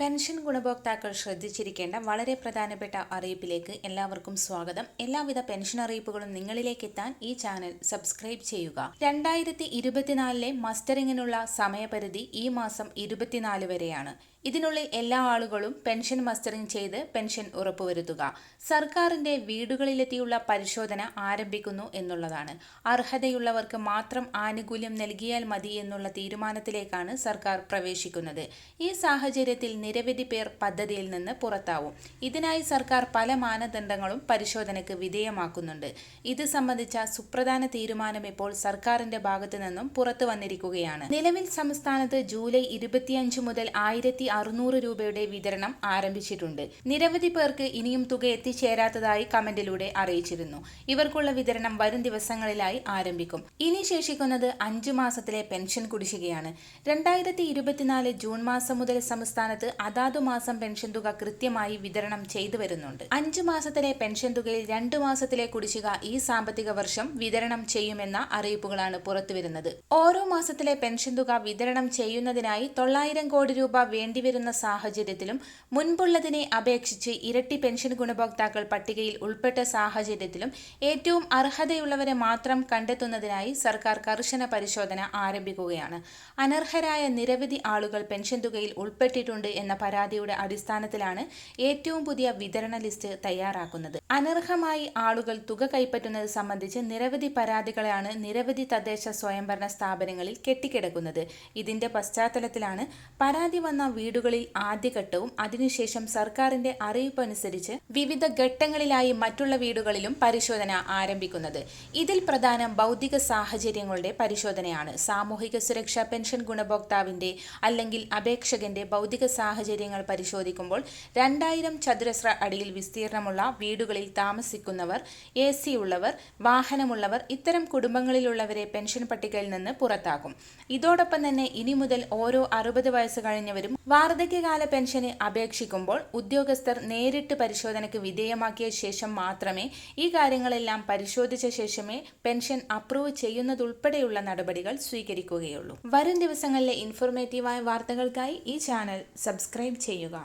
Pension ഗുണഭോക്താക്കൾ ശ്രദ്ധിച്ചിരിക്കേണ്ട വളരെ പ്രധാനപ്പെട്ട അറിയിപ്പിലേക്ക് എല്ലാവർക്കും സ്വാഗതം. എല്ലാവിധ പെൻഷൻ അറിയിപ്പുകളും നിങ്ങളിലേക്ക് എത്താൻ ഈ ചാനൽ സബ്സ്ക്രൈബ് ചെയ്യുക. രണ്ടായിരത്തി ഇരുപത്തിനാലിലെ മസ്റ്ററിങ്ങിനുള്ള സമയപരിധി ഈ മാസം ഇരുപത്തിനാല് വരെയാണ്. ഇതിനുള്ളിൽ എല്ലാ ആളുകളും പെൻഷൻ മസ്റ്ററിംഗ് ചെയ്ത് പെൻഷൻ ഉറപ്പുവരുത്തുക. സർക്കാരിന്റെ വീടുകളിലെത്തിയുള്ള പരിശോധന ആരംഭിക്കുന്നു എന്നുള്ളതാണ്. അർഹതയുള്ളവർക്ക് മാത്രം ആനുകൂല്യം നൽകിയാൽ മതി എന്നുള്ള തീരുമാനത്തിലേക്കാണ് സർക്കാർ പ്രവേശിക്കുന്നത്. ഈ സാഹചര്യത്തിൽ നിരവധി പേർ പദ്ധതിയിൽ നിന്ന് പുറത്താവും. ഇതിനായി സർക്കാർ പല മാനദണ്ഡങ്ങളും പരിശോധനയ്ക്ക് വിധേയമാക്കുന്നുണ്ട്. ഇത് സംബന്ധിച്ച സുപ്രധാന തീരുമാനം ഇപ്പോൾ സർക്കാരിന്റെ ഭാഗത്തു നിന്നും പുറത്തു വന്നിരിക്കുകയാണ്. നിലവിൽ സംസ്ഥാനത്ത് ജൂലൈ ഇരുപത്തിയഞ്ച് മുതൽ ആയിരത്തി അറുന്നൂറ് രൂപയുടെ വിതരണം ആരംഭിച്ചിട്ടുണ്ട്. നിരവധി പേർക്ക് ഇനിയും തുക എത്തിച്ചേരാത്തതായി കമന്റിലൂടെ അറിയിച്ചിരുന്നു. ഇവർക്കുള്ള വിതരണം വരും ദിവസങ്ങളിലായി ആരംഭിക്കും. ഇനി ശേഷിക്കുന്നത് അഞ്ചു മാസത്തിലെ പെൻഷൻ കുടിശ്ശികയാണ്. രണ്ടായിരത്തി ഇരുപത്തിനാല് ജൂൺ മാസം മുതൽ സംസ്ഥാനത്ത് അതാതു മാസം പെൻഷൻ തുക കൃത്യമായി വിതരണം ചെയ്തു വരുന്നുണ്ട്. അഞ്ചു മാസത്തിലെ പെൻഷൻ തുകയിൽ രണ്ടു മാസത്തിലെ കുടിശ്ശിക ഈ സാമ്പത്തിക വർഷം വിതരണം ചെയ്യുമെന്ന അറിയിപ്പുകളാണ് പുറത്തുവരുന്നത് ഓരോ മാസത്തിലെ പെൻഷൻ തുക വിതരണം ചെയ്യുന്നതിനായി തൊള്ളായിരം കോടി രൂപ വേണ്ടിവരുന്ന സാഹചര്യത്തിലും മുൻപുള്ളതിനെ അപേക്ഷിച്ച് ഇരട്ടി പെൻഷൻ ഗുണഭോക്താക്കൾ പട്ടികയിൽ ഉൾപ്പെട്ട സാഹചര്യത്തിലും ഏറ്റവും അർഹതയുള്ളവരെ മാത്രം കണ്ടെത്തുന്നതിനായി സർക്കാർ കർശന പരിശോധന ആരംഭിക്കുകയാണ്. അനർഹരായ നിരവധി ആളുകൾ പെൻഷൻ തുകയിൽ ഉൾപ്പെട്ടിട്ടുണ്ട് എന്ന പരാതിയുടെ അടിസ്ഥാനത്തിലാണ് ഏറ്റവും പുതിയ വിതരണ ലിസ്റ്റ് തയ്യാറാക്കുന്നത്. അനർഹമായി ആളുകൾ തുക കൈപ്പറ്റുന്നത് സംബന്ധിച്ച് നിരവധി പരാതികളാണ് നിരവധി തദ്ദേശ സ്വയംഭരണ സ്ഥാപനങ്ങളിൽ കെട്ടിക്കിടക്കുന്നത്. ഇതിന്റെ പശ്ചാത്തലത്തിലാണ് പരാതി വന്ന വീടുകളിൽ ആദ്യഘട്ടവും അതിനുശേഷം സർക്കാരിന്റെ അറിയിപ്പ് അനുസരിച്ച് വിവിധ ഘട്ടങ്ങളിലായി മറ്റുള്ള വീടുകളിലും പരിശോധന ആരംഭിക്കുന്നത്. ഇതിൽ പ്രധാനം ഭൗതിക സാഹചര്യങ്ങളുടെ പരിശോധനയാണ്. സാമൂഹിക സുരക്ഷാ പെൻഷൻ ഗുണഭോക്താവിന്റെ അല്ലെങ്കിൽ അപേക്ഷകന്റെ ഭൗതിക സാഹചര്യങ്ങൾ പരിശോധിക്കുമ്പോൾ രണ്ടായിരം ചതുരശ്ര അടിയിൽ വിസ്തീർണമുള്ള വീടുകളിൽ താമസിക്കുന്നവർ എ സി ഉള്ളവർ വാഹനമുള്ളവർ ഇത്തരം കുടുംബങ്ങളിലുള്ളവരെ പെൻഷൻ പട്ടികയിൽ നിന്ന് പുറത്താക്കും. ഇതോടൊപ്പം തന്നെ ഇനി മുതൽ ഓരോ അറുപത് വയസ്സ് കഴിഞ്ഞവരും വാർദ്ധക്യകാല പെൻഷന് അപേക്ഷിക്കുമ്പോൾ ഉദ്യോഗസ്ഥർ നേരിട്ട് പരിശോധനയ്ക്ക് വിധേയമാക്കിയ ശേഷം മാത്രമേ ഈ കാര്യങ്ങളെല്ലാം പരിശോധിച്ച ശേഷമേ പെൻഷൻ അപ്രൂവ് ചെയ്യുന്നതുൾപ്പെടെയുള്ള നടപടികൾ സ്വീകരിക്കുകയുള്ളൂ. വരും ദിവസങ്ങളിലെ ഇൻഫോർമേറ്റീവായ വാർത്തകൾക്കായി ഈ ചാനൽ സബ്സ്ക്രൈബ് ചെയ്യുക.